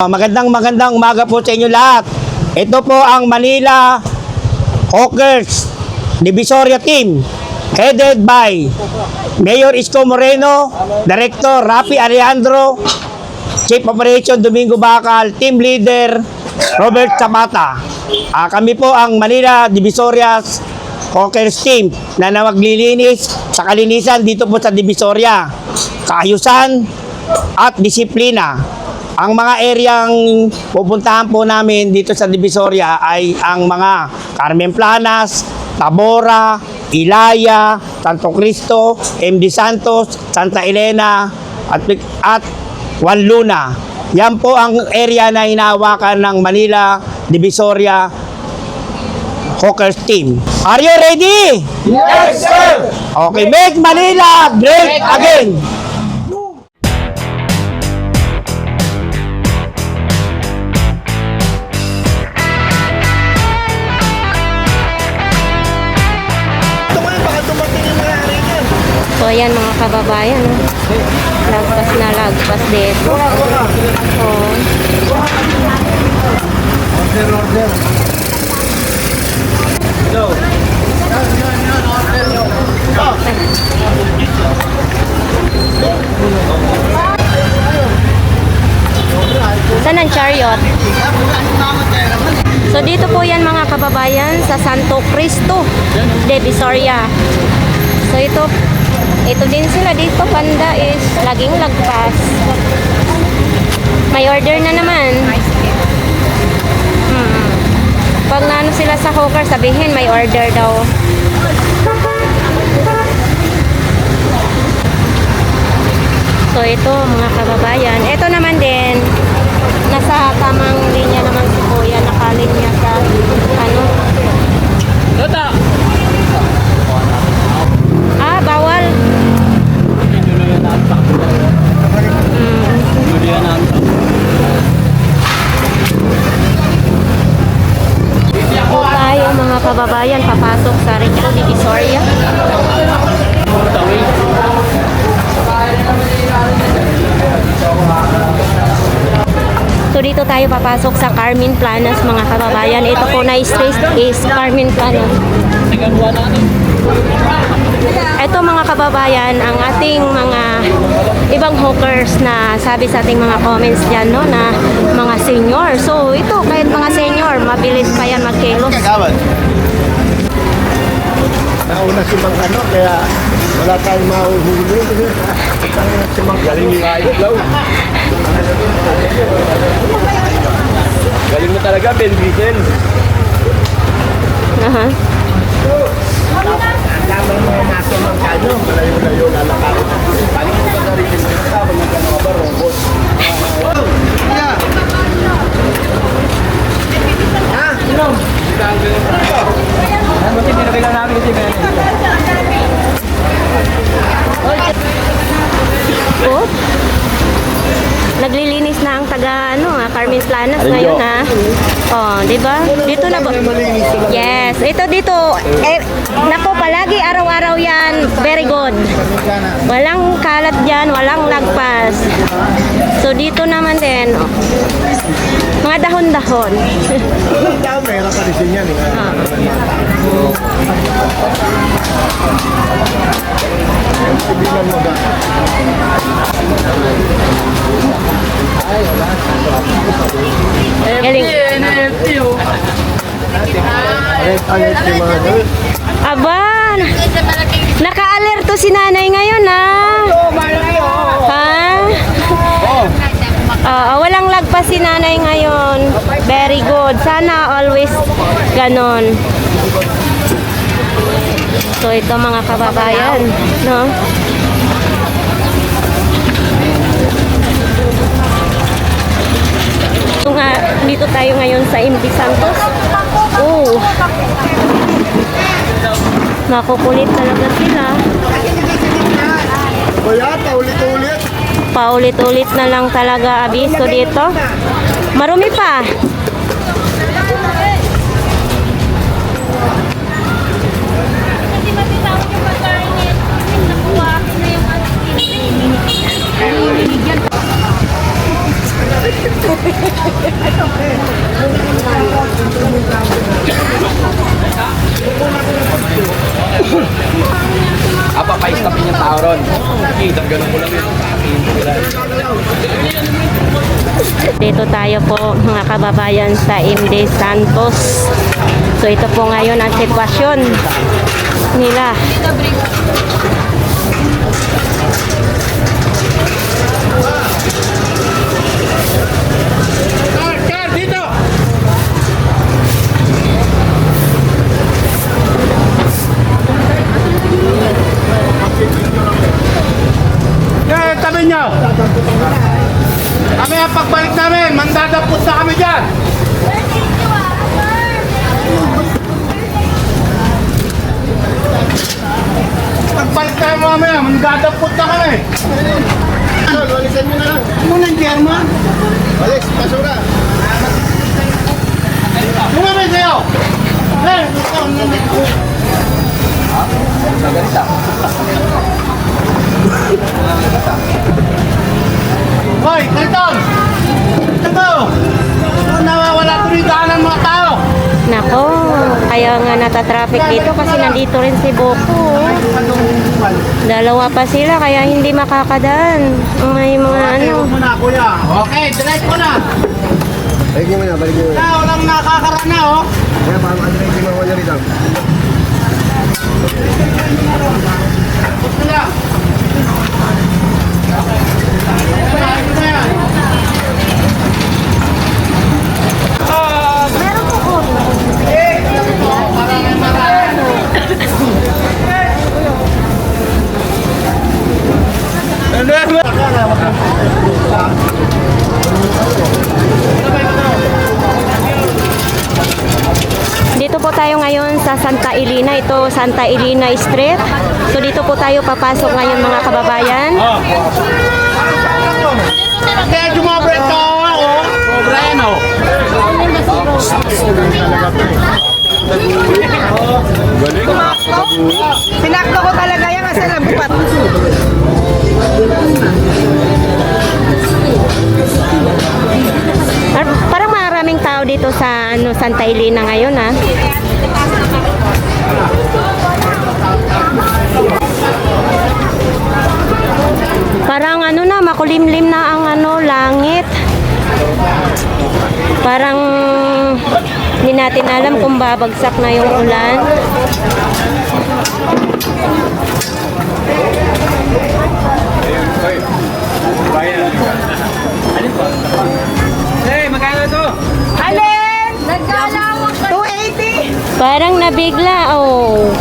Magandang magandang umaga po sa inyo lahat. Ito po ang Manila Hawkers Divisoria Team headed by Mayor Isko Moreno, Director Rafi Alejandro, Chief Operation Domingo Bacal, Team Leader Robert Zapata. Ah, kami po ang Manila Divisoria Hawkers Team na namaglilinis sa kalinisan dito po sa Divisoria. Kaayusan at disiplina. Ang mga areang pupuntahan po namin dito sa Divisoria ay ang mga Carmen Planas, Tabora, Ilaya, Santo Cristo, MD Santos, Santa Elena, at, at Juan Luna. Yan po ang area na hinahawakan ng Manila Divisoria Hawkers Team. Are you ready? Yes, sir! Okay, make Manila great again! Ayan mga kababayan, lagpas na lagpas dito. Oh. Order, order. Hello. Saan ang chariot? So dito po yan mga kababayan sa Santo Cristo de Visoria. So ito, ito din sila dito panda is laging lagpas. May order na naman. Hmm. Pag naano sila sa hawker, sabihin may order daw. So ito Planas mga kababayan. Ito po na street is Carmen Planas. Ito mga kababayan, ang ating mga ibang hawkers na sabi sa ating mga comments dyan, no, na mga senior. So ito, kahit mga senior, mabilis pa yan magkilos. Nauna si Mang ano, kaya wala tayong mahuhuli. si Mang Galing yung ayos daw. Galing mo talaga, Ben Diesel. Aha. Oh. Naglilinis na ang taga ano, ah, Carmen Planas ngayon ha. Oh, 'di ba? Dito na ba? Yes, ito dito eh nako palagi araw-araw 'yan. Very good. Walang kalat diyan, walang lagpas. So dito naman din oh, mga dahon-dahon. Meron ka rin yan eh. Ah. Galing. Aba, naka-alerto si nanay ngayon ha. Ha? Oo, walang lagpas si nanay ngayon. Very good. Sana always ganon. So ito mga kababayan, no? Nga, dito tayo ngayon sa MD Santos. Oh. Makukulit talaga sila. Kuya, paulit-ulit. Paulit-ulit na lang talaga abiso dito. Marumi pa. Apa, pa-stopin yung tao ron. Kita, ganun mo lang. Dito tayo po mga kababayan sa MD Santos. So ito po ngayon ang sitwasyon nila. Mamaya, mandadampot na kami! Walisan mo na lang. Muna yung German. Walis, basura. Bumabay kayo! Eh, Hoy, Clayton! Ito! Nawawala tuloy daanan mga tao! Nako, kaya nga natatraffic dito kasi nandito rin si Boko. Dalawa pa sila kaya hindi makakadaan. May mga ano. Okay, direct mo na. Balik mo na, balik mo na. Na, walang nakakarana, oh. Kaya pa, mag-drive mo ako na rito. Gusto Dito po tayo ngayon sa Santa Elena. Ito Santa Elena Street. So dito po tayo papasok ngayon mga kababayan. Kaya jumobre ito, oh. Sobre yan, oh. Pinakto ko talaga yan kasi. Par- Parang maraming tao dito sa ano Santa Elena ngayon ah. Parang ano na makulimlim na ang ano langit. Parang hindi natin alam kung babagsak na yung ulan. Alin! Nagkalawag ka. 280! Parang nabigla oh.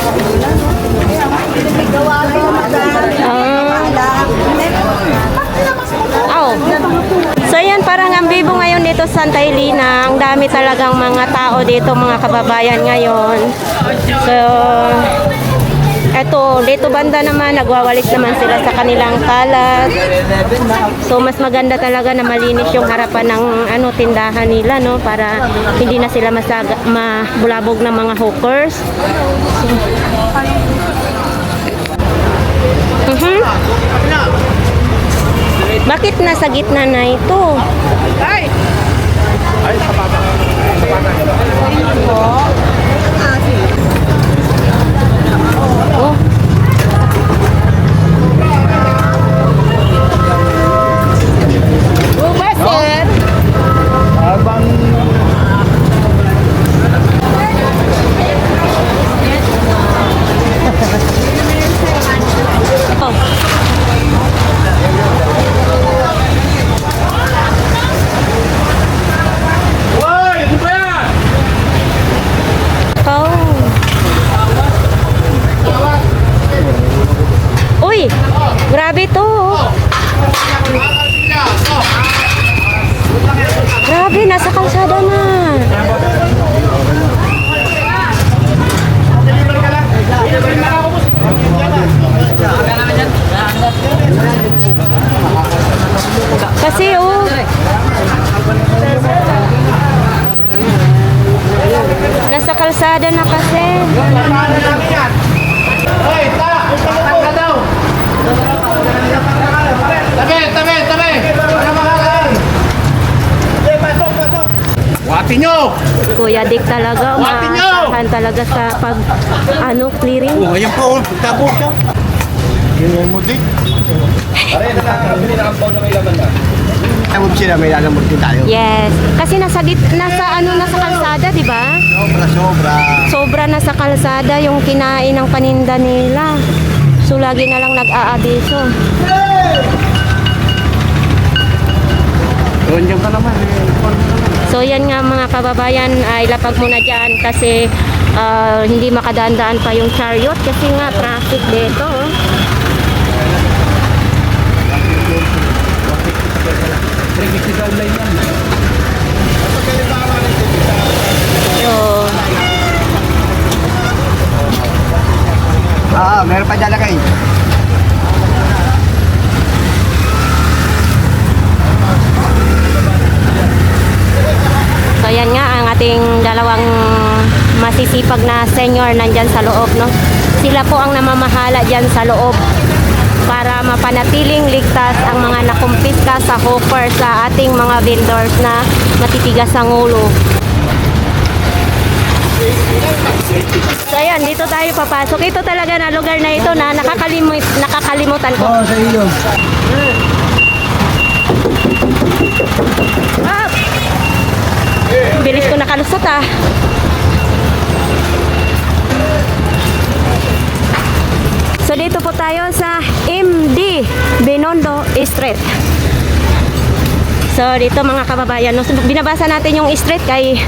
Ah. So yan, parang ang bibo ngayon dito sa Santa Elena. Ang dami talagang mga tao dito, mga kababayan ngayon. So, eto, dito banda naman, nagwawalis naman sila sa kanilang kalat. So, mas maganda talaga na malinis yung harapan ng ano tindahan nila, no? Para hindi na sila masaga, mabulabog ng mga hawkers. Mhm. Bakit nasa gitna na ito? Ay! Oh. Bumasin! Habang Oh. Hoy, ano ba yan? Oh. Uy, grabe to. oh. Grabe, nasa kalsada na. Kasi oh, nasa kalsada na kasi. Hoy, ta! Utang ka daw! Tabi, tabi, tabi! Para makakaan! Buhatin nyo! Kuya Dick talaga, Buhatin niyo! maasahan talaga sa pag, ano, clearing. Oh, ayan po, oh. Tabo siya. Ganyan mo, Dick. Tawag sila, may lalamot din tayo. Yes. Kasi nasa, git, nasa, ano, nasa kalsada, di ba? Sobra, sobra. Sobra na sa kalsada yung kinain ng paninda nila. So, lagi na lang nag-aabiso. Doon dyan ka naman. eh. So, yan nga mga kababayan, ay lapag muna dyan kasi ah, hindi makadaan-daan pa yung chariot kasi nga traffic dito. oh. So, Ah, meron pa kay. So yan nga ang ating dalawang masisipag na senior nandyan sa loob, no? Sila po ang namamahala dyan sa loob para mapanatiling ligtas ang mga nakumpiska sa hopper sa ating mga vendors na matitigas ang ulo. So ayan, dito tayo papasok. Ito talaga na lugar na ito na nakakalimut, nakakalimutan ko. sa iyo. Ah! Bilis ko nakalusot ah. So dito po tayo sa MD Binondo Street. So dito mga kababayan, no, binabasa natin yung street kay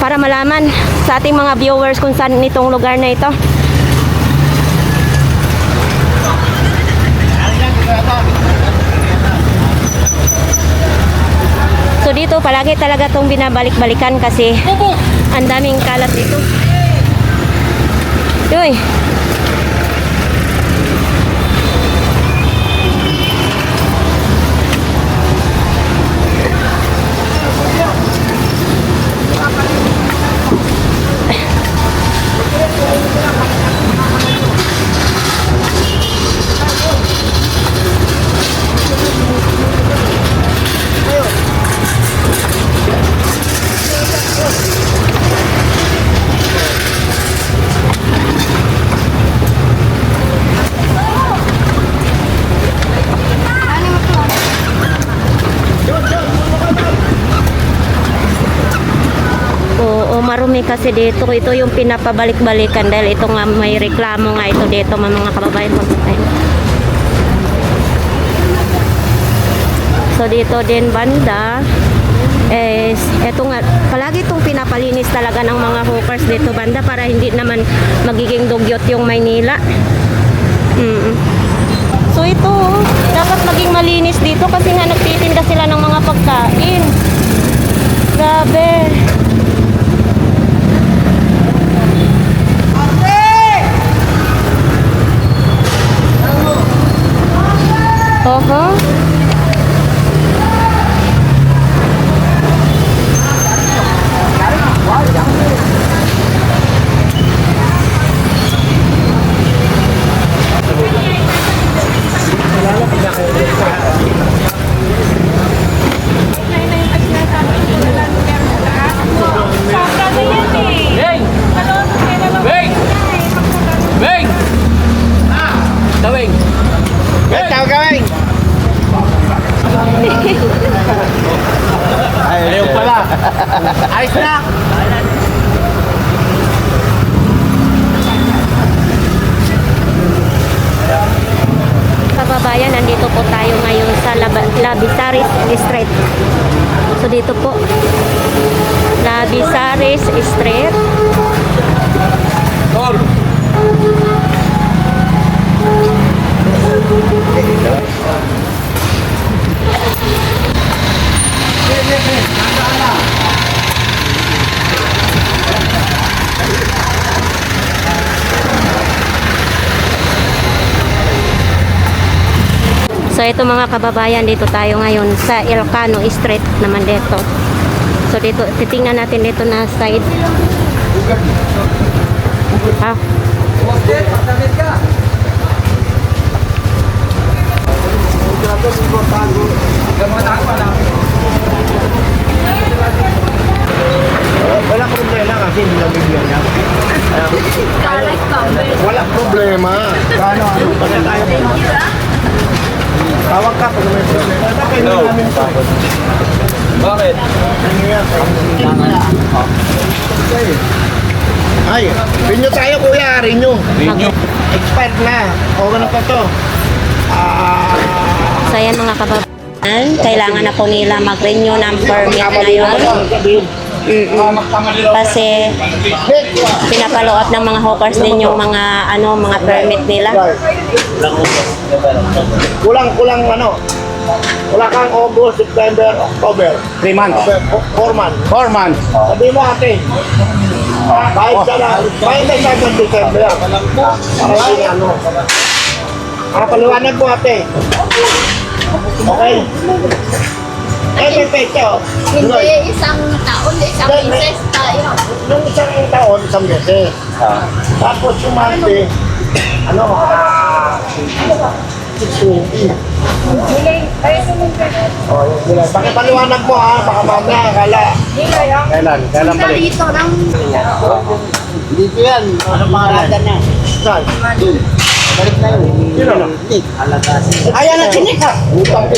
para malaman sa ating mga viewers kung saan itong lugar na ito. So dito palagi talaga tong binabalik-balikan kasi ang daming kalat dito. Uy. Oo, marumi kasi dito. Ito yung pinapabalik-balikan dahil ito nga may reklamo nga ito dito mga kababayan. Pagkakain. So dito din banda is eto nga palagi itong pinapalinis talaga ng mga hawkers dito banda para hindi naman magiging dugyot yung Maynila. Mm. So ito dapat maging malinis dito kasi nga nagtitinda sila ng mga pagkain. Grabe. 嗯哼 Ayos na! Kababayan, nandito po tayo ngayon sa Lab- Labisaris Street. So dito po, Labisaris Street. So ito mga kababayan, dito tayo ngayon sa Ilocano Street naman dito. So dito, titingnan natin dito na side. Ah. Wala problema kasi hindi nabigyan niya. Wala problema. Kano ano? Pagka tayo Tawag ka pag may problema. Bakit no. namin to? Bakit? Ay, renew tayo kuya, renew. Renew. Expired na. Okay na pa to. Ah, So ayan mga kababayan, kailangan na po nila mag-renew ng permit ngayon. Mm-mm. Kasi pinapalo up ng mga hawkers din yung mga ano mga permit nila. kulang kulang ano? Wala kang August, September, October. 3 months. 4 months. 4 months. Sabi mo ate. Kahit sa kahit sa hanggang December. Para hindi ano. Ah, paliwanag mo ate. Okay. Eh, may pecho. Hindi isang taon, isang Hindi, beses tayo. Nung isang taon, isang beses. Tapos yung monthly, ano, ah, 620. Oh, yung bilay. Pakipaliwanag mo ha, baka mamaya akala. Kailan? Kailan balik? Dito lang. Dito yan. Ano pangalan na? Saan? Balik na yun. Sino? Ayan na chinik ha. Utang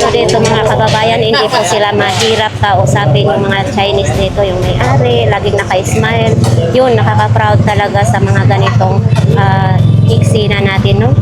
So dito mga kababayan, hindi po sila mahirap kausapin yung mga Chinese dito, yung may-ari, laging naka-smile. Yun, nakaka-proud talaga sa mga ganitong uh, iksina natin, no?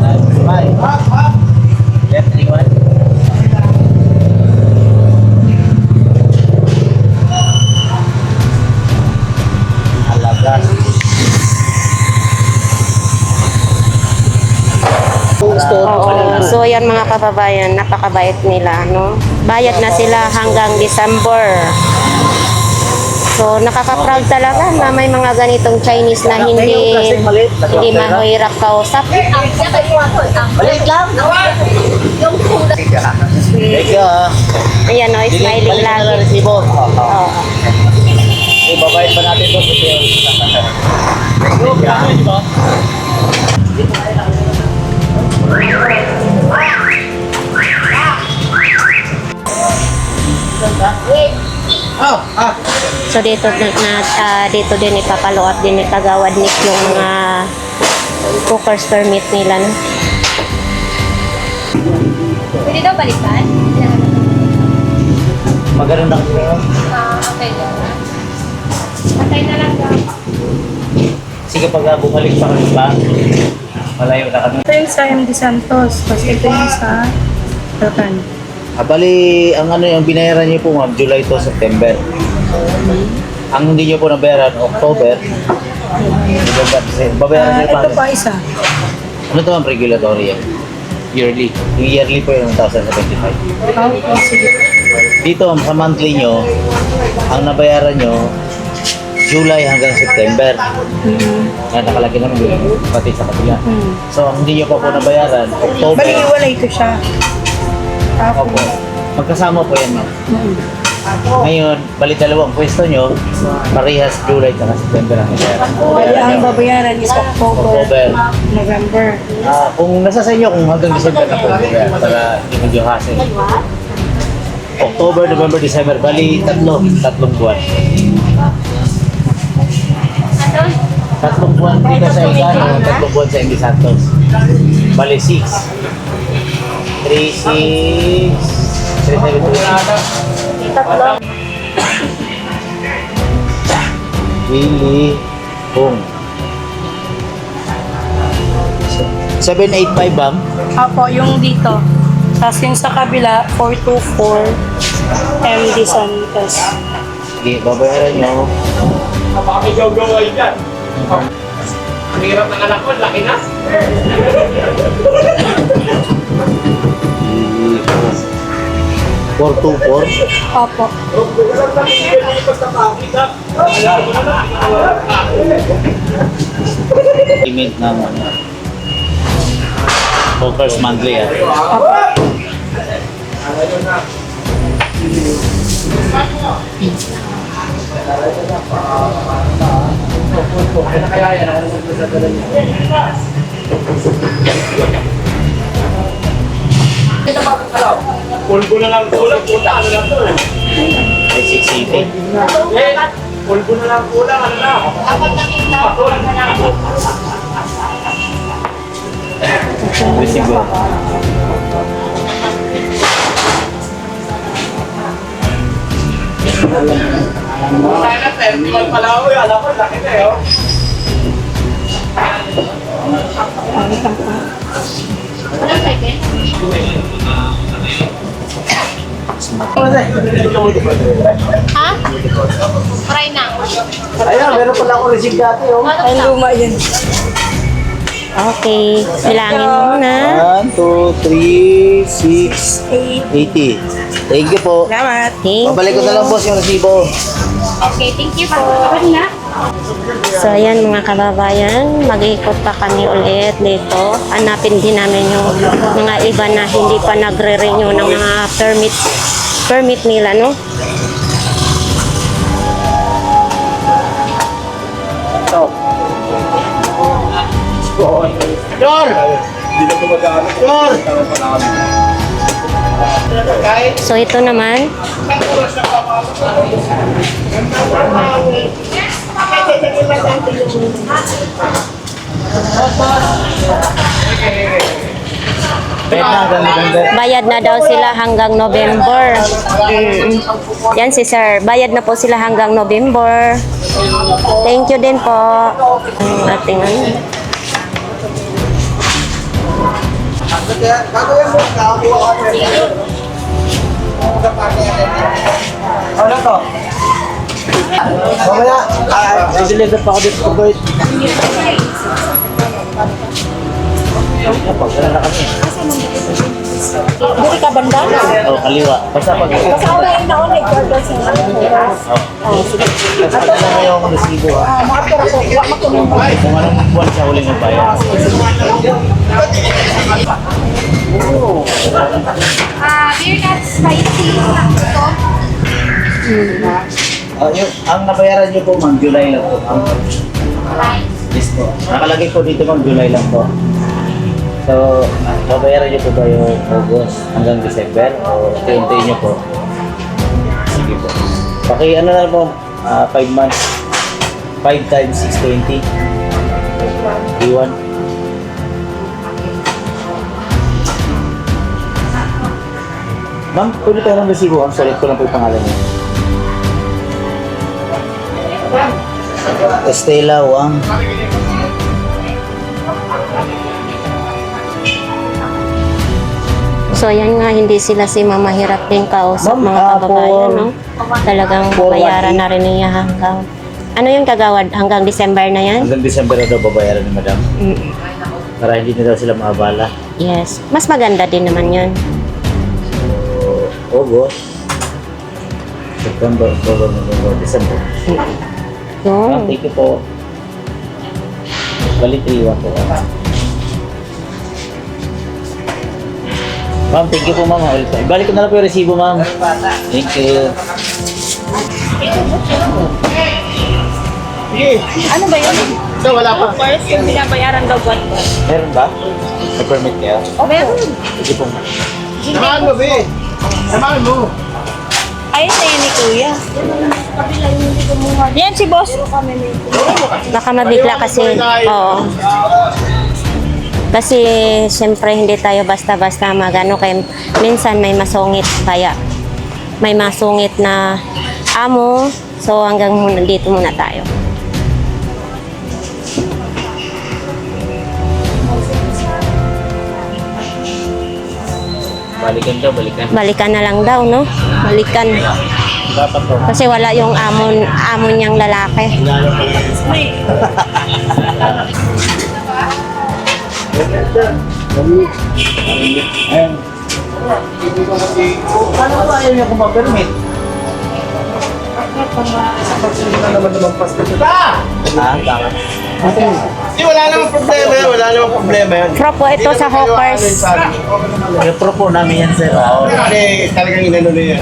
Oo, so yan mga kababayan, napakabait nila, no? Bayad na sila hanggang December. So, nakaka-proud talaga na may mga ganitong Chinese na hindi hindi mahirap kausap. Thank you ah. Ayan, no, smiling Balik na lang lagi. Oo. Ibabayad pa natin ito. So dito na, na ah, dito din ipapalo up din ni Kagawad Nick yung mga cookers permit nila no. Pwede daw balikan? Maganda ng Ah, okay lang. Patay na lang daw. Sige pag ah, bumalik pa kami ba? Malayo na kami. Ito yung sa MD Santos, tapos ito yung sa Alcan. Ah, bali, ang ano yung binayaran niyo po ma'am, July to September. Ang hindi niyo po nabayaran, October. Babayaran niyo pa. ito pa isa. Ano to ma'am, regulatory yan? Yearly. Yung yearly po yung 1,075. Oh, oh, sige. Dito ma'am, sa monthly niyo, ang nabayaran niyo, July hanggang September. Na nakalaki naman yun, pati sa kabila. Hmm. So, ang hindi niyo pa po nabayaran, October. Bali, iwalay ko siya. Tapos, Opo. Magkasama po yan ma'am. mm, Ngayon, bali dalawang pwesto nyo, parehas July at September ang nabayaran. bali ang babayaran is October, October. November. Ah, kung nasa sa inyo, kung hanggang December na po, babayaran para hindi medyo hassle. October, November, December, bali tatlo, tatlong buwan. Tatlong buwan dito sa Igano, tatlong buwan sa Indy Santos. Bali 6. 3, 6, 3, 7, 2, Willie Hong. 785 bang? Apo, yung dito. Tapos yung sa kabila, 424 MD Santos. Sige, babayaran nyo. Ang hirap ng anak ko, laki na. Four two four. Apo. Payment ng ano. Focus monthly ah. Pulbo na lang kulang, puta, ano lang to eh. Ay 680. Eh, pulbo na lang kulang, ano na. Resibo. Sana 31 pala ako. eh. Alam ko, laki na yun. Ha? Try na. Ayun, meron pala ako receipt dati oh. Ay, luma yan. Okay, bilangin mo na. 1, 2, 3, 6, 80. Thank you po. Salamat. Thank Pabalik ko na lang boss yung resibo. Okay, thank you po. So ayan mga kababayan, mag-ikot pa kami ulit dito. Hanapin din namin yung mga iba na hindi pa nagre-renew ng mga permit permit nila, no? Yor! Hindi na gumagamit. Yor! So ito naman, Bayad na daw sila hanggang November. Mm. Yan si sir, bayad na po sila hanggang November. Thank you din po. Ating ano. Ano to? Mamaya, ah, deliver pa ako dito sa Kuwait. Pag na kami. Dili ka banda? Oh, kaliwa. Basta pag... Kasi ako na yung naon, nag-order sa mga Oh, sige. Basta pag na yung resibo ha. Ah, mga pera ko, wak makunin mo. Kung anong buwan siya huling ng bayan. Ah, beer cat spicy. Ito. Ah, yung, ang nabayaran niyo po, ma'am, July lang po. Ang list po. Nakalagay po dito, ma'am, July lang po. So, babayaran niyo po ba yung August hanggang December? O ito niyo po? Sige po. Paki ano na po, 5 months. 5 times 620. Iwan. Ma'am, pwede tayo ng resibo. Ang sulit ko lang po yung pangalan niyo. Estela Wang. So ayan nga, hindi sila si mamahirap din kausap mga ah, kababayan, no? Talagang bayaran na rin niya hanggang... Ano yung kagawad? Hanggang December na yan? Hanggang December na daw babayaran ni Madam. Mm. Para hindi na daw sila maabala. Yes. Mas maganda din naman yan. So, August, September, October, November, December. Ma'am, Yun. thank you po. Balik iwan po. Ma'am, thank you po ma'am. Balik ko na lang po yung resibo ma'am. Thank you. Ano ba yun? So, wala pa. First, yung binabayaran daw buwan ko. Meron ba? May permit kayo? O, meron. Sige po ma'am. Samahan mo, Be. Samahan mo. Ayun na yun ni Kuya. Yan si boss. Baka mabigla kasi. Oo. Kasi siyempre hindi tayo basta-basta magano kay minsan may masungit kaya may masungit na amo. So hanggang muna dito muna tayo. Balikan daw, balikan. Balikan na lang daw, no? Balikan. Kasi wala yung amon amon niyang lalaki. Ayun. Paano ba ayaw niya kung ma-permit? na naman naman pasto. Ah, tama. Hindi, wala namang problema yan. Wala namang problema yan. Pro po ito sa hawkers. I-pro po namin yan, sir. Oo. Kasi talagang inano na yan.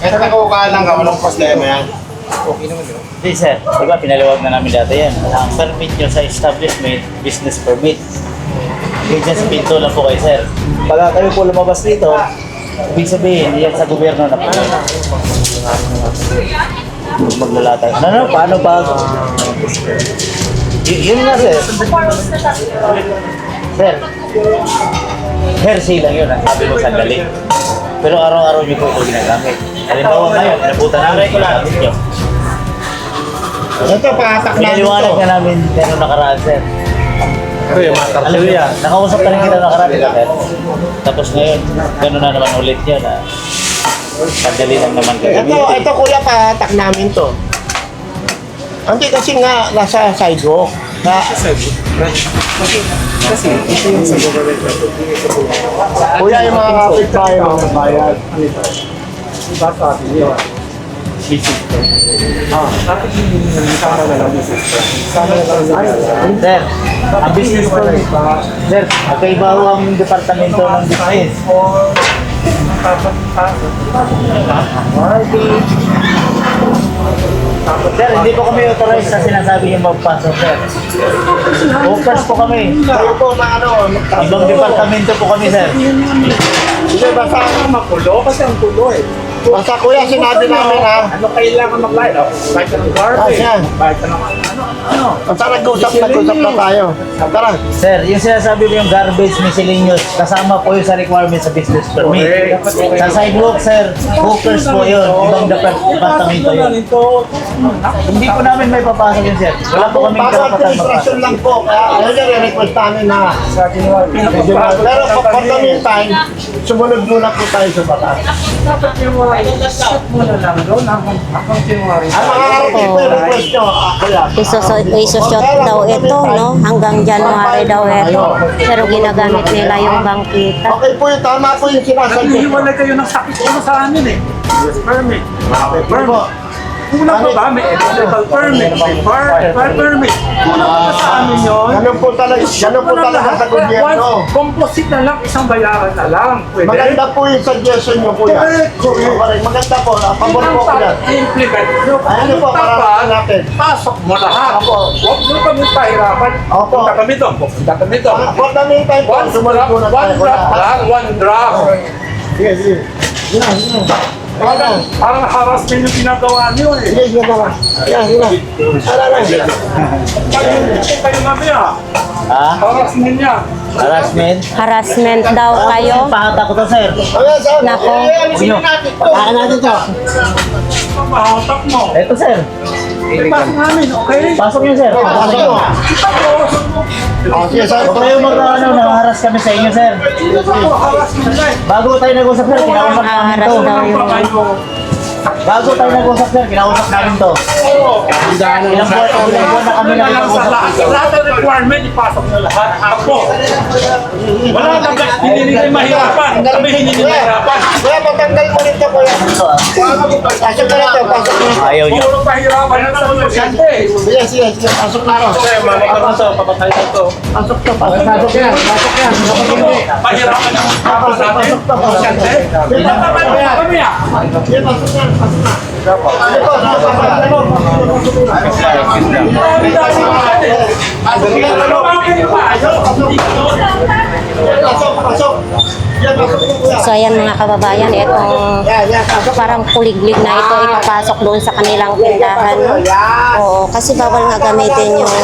Kahit nakukuhaan lang ka, walang problema yan. Okay naman yun. Hindi, sir. Di ba, pinaliwag na namin dati yan. Ang permit nyo sa establishment, business permit. Hindi dyan pinto lang po kayo, sir. Pag kayo po lumabas dito, ibig sabihin, yan sa gobyerno na po. Maglalatay. Ano, ano, paano ba? Y- yun nga, sir. Sir, hearsay lang yun, ah. sabi mo sandali. Pero araw-araw niyo po ito ginagamit. Halimbawa ngayon, nabutan namin ito namin niyo. Ito, pahatak namin Pinaliwanag na namin gano'n nakaraan, sir. Ito yung mga Alam mo yan, nakausap ka rin kita nakaraan, di ba, sir? Tapos ngayon, gano'n na naman ulit yun, ah. Sandali lang naman kayo. Ito, ito kuya, pahatak namin to. Hindi kasi nga nasa sidewalk. Na, kuya, yung mga kapit-bahay, mga bayad. Sir, ang business ko, sir, magkaiba ho ang departamento ng business. Sir, hindi po kami authorized sa sinasabi yung magpasok, sir. Focus po kami. Kayo po na ano, Ibang departamento po kami, sir. Hindi, basta, makulo kasi ang kulo eh. Basta kuya, sinabi namin ha. Ano kailangan mag-light? Oh, kahit ka ng Ah, garbage. yan. Kahit ka ng ano, ano. Basta nag-usap, nag-usap na tayo. Tara. Sir, yung sinasabi mo yung garbage miscellaneous, kasama po yun sa requirements sa business permit. Sa sidewalk, sir, hookers po yun. Ibang depart- departamento yun. Hindi po namin may papasok yun, sir. Wala po kaming Bago karapatan administration magpasok. lang po, kaya ayun yung request namin na Pero for, for the meantime, sumunod muna po tayo sa batas. Dapat yung mga set mo na lang doon hanggang January. Ang mga karating po yung request nyo, ah. Isusot, daw ito, no? Hanggang January daw ito. Pero ginagamit nila yung bangkita. Okay po yun, tama po yung sinasabi ko. Naghihiwalay kayo ng sakit ano sa amin eh. Yes, permit. Permit. Kulang pa ba? May electrical permit, may bar, fire permit. Kulang pa ba sa amin yun? Ganun po talaga, ganun po talaga sa gobyerno. Composite na lang, isang bayaran na lang. Pwede. Maganda po yung suggestion nyo, kuya. Correct, correct. Maganda po, ah, pabor po ko yan. I-implement nyo. Ano po, para Dapat, natin. pasok mo lahat. Opo. Huwag mo kami pahirapan. Opo. Punta kami doon, punta kami doon. Ah, For the meantime po, One tayo. drop lang, one drop. Sige, sige. Yan, yan. Parang, parang harassment yung ginagawa niyo eh. Sige, sige na lang. Yan, yan. Tara lang. Kayo kayo nabi ah. Ha? Harassment niya. Harassment? Harassment daw kayo. Pahata ko to, sir. Nako. Eh, to. Paano natin to? Mahatak mo. Ito, sir. Ipasok namin, okay? Pasok niyo, sir. Pasok mo. Oh, sige, sir. Huwag kayo mag ano, nakaharas kami sa inyo, sir. Bago tayo nag-usap, sir, kinausap namin to. Bago tayo nag-usap, sir, kinausap namin to. Ilang buwan, ilang buwan na kami na lang sa lahat. Lahat ng requirement, ipasok nyo lahat. Ako. Wala nang hindi nila mahirapan. Kami hindi nila mahirapan. Kuya, patanggal mo nito, kuya. Pasok na nito, pasok na. Ayaw niyo. Puro pahirapan na sa negosyante. Sige, sige, sige. Pasok na ako. papatay na to. Pasok to, pasok. Pasok yan, pasok yan. Pahirapan na natin. Negosyante. Ipapapay mo kami ah. Sige, pasok yan, pasok na. Ito, ito, pasok na. Pasok, pasok. Yan, pasok kuya. So ayan mga kababayan, itong parang kuliglig na ito ipapasok doon sa kanilang tindahan. No? Oo, kasi bawal nga gamitin yung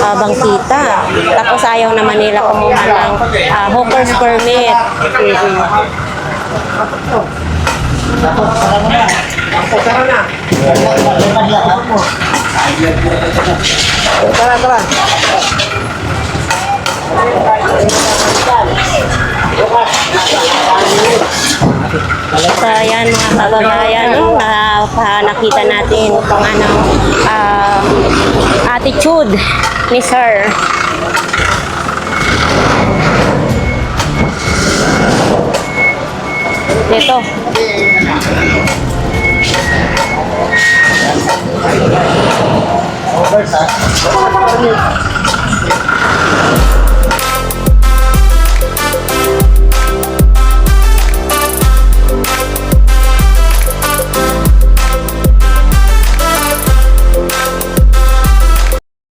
ah, bangkita. Tapos ayaw naman nila kumuha ng ah, hawker's permit. Tara na. Tara, tara. So ayan mga kababayan, no? pa- nakita natin kung anong ah, attitude ni Sir. Dito. First, ha?